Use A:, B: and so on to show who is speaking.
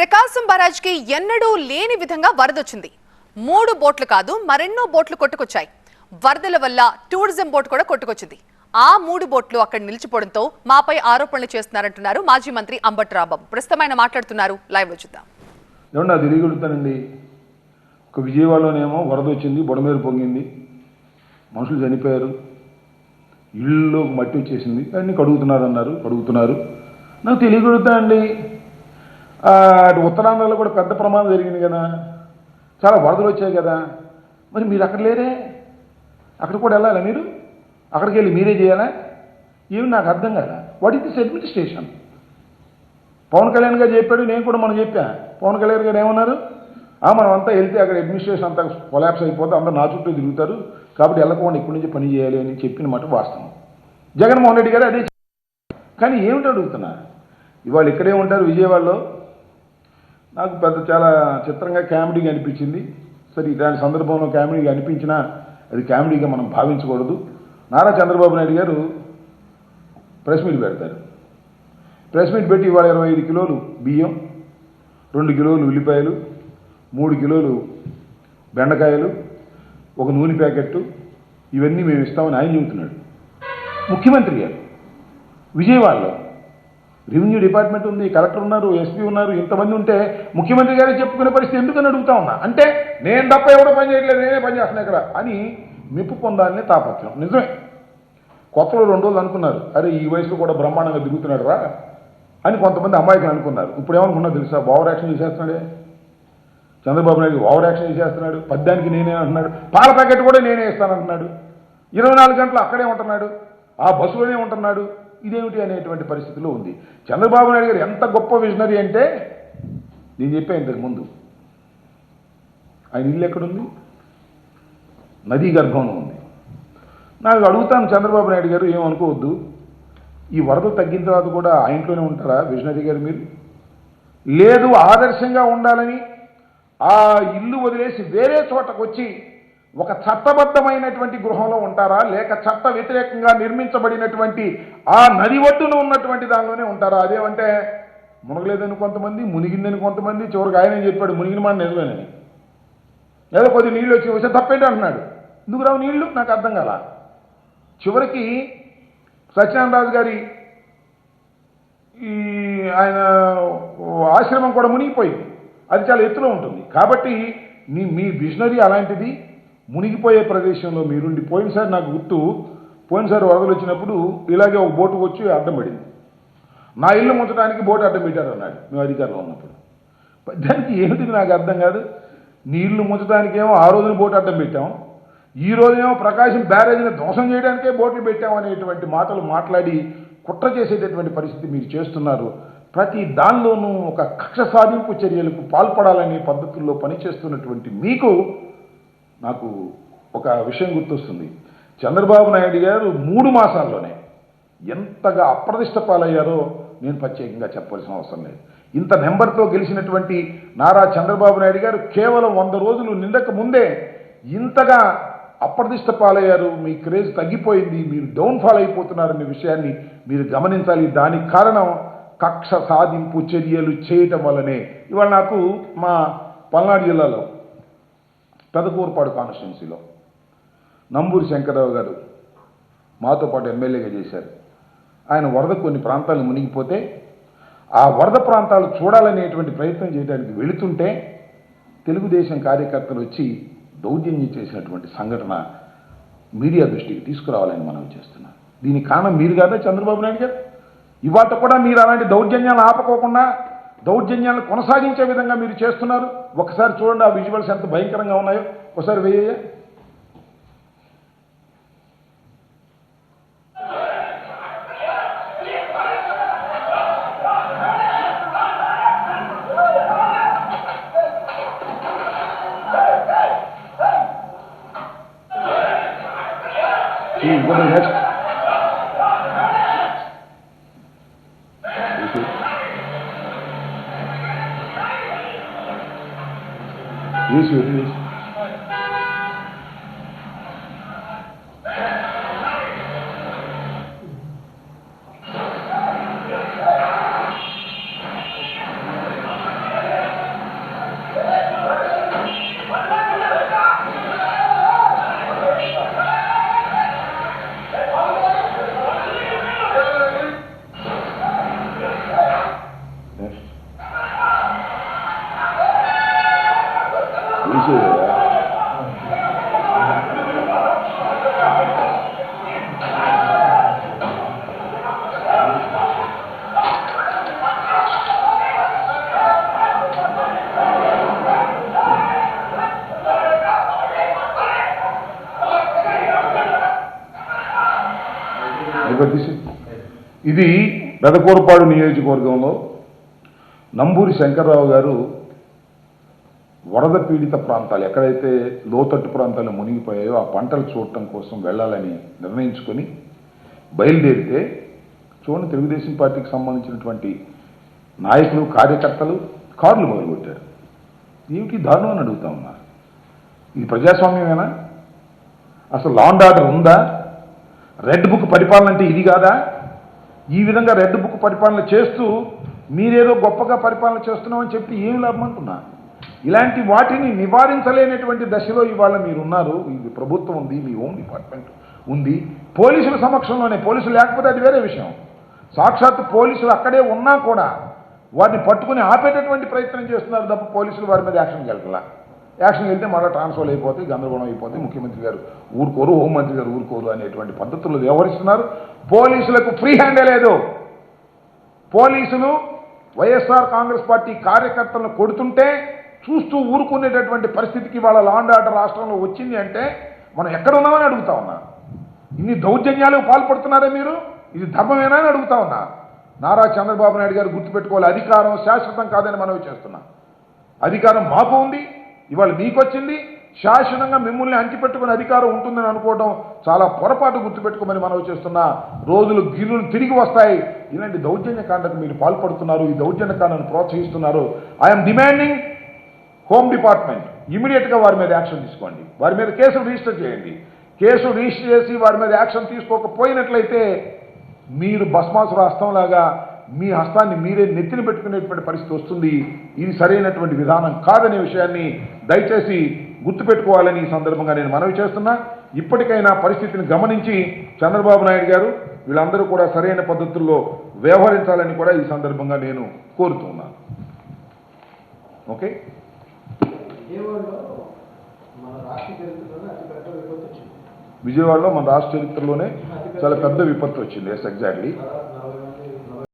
A: ప్రకాశం బరాజ్కి ఎన్నడూ లేని విధంగా వరదొచ్చింది. మూడు బోట్లు కాదు మరెన్నో బోట్లు కొట్టుకొచ్చాయి. వరదల వల్ల టూరిజం బోట్ కూడా కొట్టుకొచ్చింది. ఆ మూడు బోట్లు అక్కడ నిలిచిపోవడంతో మాపై ఆరోపణలు చేస్తున్నారంటున్నారు మాజీ మంత్రి అంబట్ రాంబాబు. ప్రస్తుతం ఆయన మాట్లాడుతున్నారు. లైవ్లో చూద్దాం.
B: ఏమన్నా అది తిరిగెడుతానండి ఒక విజయవాడలోనేమో వరద వచ్చింది బుడమేరు పొంగింది. మనుషులు చనిపోయారు. ఇళ్ళలో మట్టి వచ్చేసింది. అన్నీ కడుగుతున్నారు అన్నారు కడుగుతున్నారు. నాకు తెలియగలుగుతానండి అటు ఉత్తరాంధ్రలో కూడా పెద్ద ప్రమాదం జరిగింది కదా. చాలా వరదలు వచ్చాయి కదా. మరి మీరు అక్కడ లేరే? అక్కడ కూడా వెళ్ళాలా మీరు? అక్కడికి వెళ్ళి మీరే చేయాలా? ఏమి నాకు అర్థం కదా what is this administration Pawan Kalyan garu చెప్పాడు నేను కూడా మనం చెప్పా. పవన్ కళ్యాణ్ గారు ఏమన్నారు? ఆ మనం అంతా వెళ్తే అక్కడ అడ్మినిస్ట్రేషన్ అంతా కొలాప్స్ అయిపోతే అందరూ నా చుట్టూ తిరుగుతారు. కాబట్టి వెళ్ళకుండా ఇక్కడి నుంచి పని చేయాలి అని చెప్పిన మాట వాస్తవం. జగన్మోహన్ రెడ్డి గారు అదే చెప్పారు. కానీ ఏమిటి అడుగుతున్నా? ఇవాళ ఇక్కడే ఉంటారు విజయవాడలో. నాకు పెద్ద చాలా చిత్రంగా కామెడీగా అనిపించింది. సరే దాని సందర్భంలో కామెడీగా అనిపించినా అది కామెడీగా మనం భావించకూడదు. నారా చంద్రబాబు నాయుడు గారు ప్రెస్ మీట్ పెడతారు. ప్రెస్ మీట్ పెట్టి ఇవాళ ఇరవై ఐదు కిలోలు బియ్యం రెండు కిలోలు ఉల్లిపాయలు మూడు కిలోలు బెండకాయలు ఒక నూనె ప్యాకెట్టు ఇవన్నీ మేము ఇస్తామని ఆయన చెబుతున్నాడు. ముఖ్యమంత్రి గారు విజయవాడలో రెవెన్యూ డిపార్ట్మెంట్ ఉంది కలెక్టర్ ఉన్నారు ఎస్పీ ఉన్నారు ఇంతమంది ఉంటే ముఖ్యమంత్రి గారే చెప్పుకునే పరిస్థితి ఎందుకని అడుగుతా ఉన్నా? అంటే నేను తప్ప ఎవడో పని చేయట్లేదు నేనే పని చేస్తున్నా ఇక్కడ అని మెప్పు పొందాలని తాపత్రం నిజమే. కొత్తలో రెండు రోజులు అనుకున్నారు. అరే ఈ వయసులో కూడా బ్రహ్మాండంగా దిగుతున్నాడు రా అని కొంతమంది అమ్మాయికి అనుకున్నారు. ఇప్పుడు ఏమనుకున్నా తెలుసా? ఓవర్ యాక్షన్ చేసేస్తున్నాడే. చంద్రబాబు నాయుడు ఓవర్ యాక్షన్ చేసేస్తున్నాడు. పద్యానికి నేనే అంటున్నాడు. పాల ప్యాకెట్ కూడా నేనే ఇస్తానంటున్నాడు. ఇరవై నాలుగు గంటలు అక్కడే ఉంటున్నాడు. ఆ బస్సులోనే ఉంటున్నాడు. ఇదేమిటి అనేటువంటి పరిస్థితిలో ఉంది. చంద్రబాబు నాయుడు గారు ఎంత గొప్ప విజనరీ అంటే నేను చెప్పాను ఇంతకు ముందు ఆయన ఇల్లు ఎక్కడుంది? నదీ గర్భంలో ఉంది. నాకు అడుగుతాను చంద్రబాబు నాయుడు గారు ఏమనుకోవద్దు ఈ వరద తగ్గిన తర్వాత కూడా ఆ ఇంట్లోనే ఉంటారా విజనరీ గారు మీరు? లేదు ఆదర్శంగా ఉండాలని ఆ ఇల్లు వదిలేసి వేరే చోటకు వచ్చి ఒక చట్టబద్ధమైనటువంటి గృహంలో ఉంటారా? లేక చట్ట వ్యతిరేకంగా నిర్మించబడినటువంటి ఆ నది ఒడ్డున ఉన్నటువంటి దానిలోనే ఉంటారా? అదేమంటే మునగలేదని కొంతమంది మునిగిందని కొంతమంది చివరికి ఆయన చెప్పాడు మునిగిన మాట నిజమేనని. లేదా కొద్ది నీళ్ళు వచ్చి వస్తే తప్పేంటి అంటున్నాడు. ఎందుకు రావు నీళ్ళు నాకు అర్థం కాల. చివరికి సత్యనారాయణరాజు గారి ఈ ఆయన ఆశ్రమం కూడా మునిగిపోయింది. అది చాలా ఎత్తులో ఉంటుంది. కాబట్టి మీ మీ విజనరీ అలాంటిది. మునిగిపోయే ప్రదేశంలో మీరుండి పోయినసారి నాకు గుర్తు పోయినసారి వరదలు వచ్చినప్పుడు ఇలాగే ఒక బోటు వచ్చి అడ్డం పడింది. నా ఇల్లు ముంచడానికి బోటు అడ్డం పెట్టారు అన్నాడు. మేము అధికారంలో ఉన్నప్పుడు. దానికి ఏమిటి నాకు అర్థం కాదు. నీ ఇల్లు ఆ రోజున బోటు అడ్డం పెట్టాం. ఈ రోజేమో ప్రకాశం బ్యారేజీని ధ్వంసం చేయడానికే బోట్లు పెట్టాం అనేటువంటి మాటలు మాట్లాడి కుట్ర చేసేటటువంటి పరిస్థితి మీరు చేస్తున్నారు. ప్రతి దానిలోనూ ఒక కక్ష సాధింపు చర్యలకు పాల్పడాలనే పద్ధతుల్లో పనిచేస్తున్నటువంటి మీకు నాకు ఒక విషయం గుర్తొస్తుంది. చంద్రబాబు నాయుడు గారు మూడు మాసాల్లోనే ఎంతగా అప్రదిష్ట పాలయ్యారో నేను ప్రత్యేకంగా చెప్పవలసిన అవసరం లేదు. ఇంత నెంబర్తో గెలిచినటువంటి నారా చంద్రబాబు నాయుడు గారు కేవలం వంద రోజులు నిండక ముందే ఇంతగా అప్రదిష్ట పాలయ్యారు. మీ క్రేజ్ తగ్గిపోయింది మీరు డౌన్ఫాల్ అయిపోతున్నారనే విషయాన్ని మీరు గమనించాలి. దానికి కారణం కక్ష సాధింపు చర్యలు చేయటం వల్లనే. ఇవాళ నాకు మా పల్నాడు జిల్లాలో పెదకూరుపాడు కాన్స్టిట్యున్సీలో. నంబూరి శంకరరావు గారు మాతో పాటు ఎమ్మెల్యేగా చేశారు. ఆయన వరద కొన్ని ప్రాంతాలు మునిగిపోతే ఆ వరద ప్రాంతాలు చూడాలనేటువంటి ప్రయత్నం చేయడానికి వెళుతుంటే తెలుగుదేశం కార్యకర్తలు వచ్చి దౌర్జన్యం చేసినటువంటి సంఘటన మీడియా దృష్టికి తీసుకురావాలని మనం చేస్తున్నాం దీనికి కారణం మీరు కాదా చంద్రబాబు నాయుడు గారు? ఇవాళ కూడా మీరు అలాంటి దౌర్జన్యాలు ఆపకోకుండా దౌర్జన్యాలను కొనసాగించే విధంగా మీరు చేస్తున్నారు. ఒకసారి చూడండి ఆ విజువల్స్ ఎంత భయంకరంగా ఉన్నాయో. ఒకసారి వేయ నెక్స్ట్ Isso, isso. ఇది పెదకూరపాడు నియోజకవర్గంలో నంబూరి శంకర్రావు గారు వరద పీడిత ప్రాంతాలు ఎక్కడైతే లోతట్టు ప్రాంతాలు మునిగిపోయాయో ఆ పంటలు చూడటం కోసం వెళ్ళాలని నిర్ణయించుకొని బయలుదేరితే చూడండి తెలుగుదేశం పార్టీకి సంబంధించినటువంటి నాయకులు కార్యకర్తలు కార్లు మొదలుపెట్టారు ఏమిటి దారుణం అని అడుగుతా ఉన్నారు ఇది ప్రజాస్వామ్యమేనా? అసలు లాండ్ ఆర్డర్ ఉందా? రెడ్ బుక్ పరిపాలన అంటే ఇది కాదా? ఈ విధంగా రెడ్ బుక్ పరిపాలన చేస్తూ మీరేదో గొప్పగా పరిపాలన చేస్తున్నామని చెప్పి ఏం లాభం అంటున్నా ఇలాంటి వాటిని నివారించలేనటువంటి దశలో ఇవాళ మీరున్నారు. ఇది ప్రభుత్వం ఉంది మీ హోమ్ డిపార్ట్మెంట్ ఉంది. పోలీసుల సమక్షంలోనే పోలీసులు లేకపోతే అది వేరే విషయం. సాక్షాత్ పోలీసులు అక్కడే ఉన్నా కూడా వారిని పట్టుకుని ఆపేటటువంటి ప్రయత్నం చేస్తున్నారు తప్ప పోలీసులు వారి మీద యాక్షన్ వెళ్ళాల యాక్షన్ వెళ్తే మళ్ళీ ట్రాన్స్ఫర్ అయిపోతే గందరగోళం అయిపోతే ముఖ్యమంత్రి గారు ఊరుకోరు హోంమంత్రి గారు ఊరుకోరు అనేటువంటి పద్ధతులు వ్యవహరిస్తున్నారు పోలీసులకు ఫ్రీ హ్యాండే లేదు. పోలీసులు వైఎస్ఆర్ కాంగ్రెస్ పార్టీ కార్యకర్తలను కొడుతుంటే చూస్తూ ఊరుకునేటటువంటి పరిస్థితికి వాళ్ళ లాండ్ ఆర్డర్ రాష్ట్రంలో వచ్చింది అంటే మనం ఎక్కడ ఉన్నామని అడుగుతా ఉన్నా. ఇన్ని దౌర్జన్యాలకు పాల్పడుతున్నారే మీరు? ఇది ధర్మమేనా అని అడుగుతా ఉన్నా. నారా చంద్రబాబు నాయుడు గారు గుర్తుపెట్టుకోవాలి అధికారం శాశ్వతం కాదని మనవి చేస్తున్నా. అధికారం మాకు ఉంది ఇవాళ మీకు వచ్చింది శాశ్వతంగా మిమ్మల్ని అంటిపెట్టుకునే అధికారం ఉంటుందని అనుకోవడం చాలా పొరపాటు గుర్తుపెట్టుకోమని మనం చేస్తున్న. రోజులు గిల్లులు తిరిగి వస్తాయి. ఇలాంటి దౌర్జన్య కాండకు మీరు పాల్పడుతున్నారు. ఈ దౌర్జన్య కాండను ప్రోత్సహిస్తున్నారు. ఐఎమ్ డిమాండింగ్ హోమ్ డిపార్ట్మెంట్ ఇమీడియట్గా వారి మీద యాక్షన్ తీసుకోండి. వారి మీద కేసులు రిజిస్టర్ చేయండి. కేసు రిజిస్టర్ చేసి వారి మీద యాక్షన్ తీసుకోకపోయినట్లయితే మీరు భస్మాసుర హస్తంలాగా మీ హస్తాన్ని మీరే నెత్తిన పెట్టుకునేటువంటి పరిస్థితి వస్తుంది. ఇది సరైనటువంటి విధానం కాదనే విషయాన్ని దయచేసి గుర్తుపెట్టుకోవాలని ఈ సందర్భంగా నేను మనవి చేస్తున్నా. ఇప్పటికైనా పరిస్థితిని గమనించి చంద్రబాబు నాయుడు గారు వీళ్ళందరూ కూడా సరైన పద్ధతుల్లో వ్యవహరించాలని కూడా ఈ సందర్భంగా నేను కోరుతున్నాను. ఓకే?
C: విజయవాడలో మన రాష్ట్ర చరిత్రలోనే
B: చాలా పెద్ద విపత్తు వచ్చింది. Yes exactly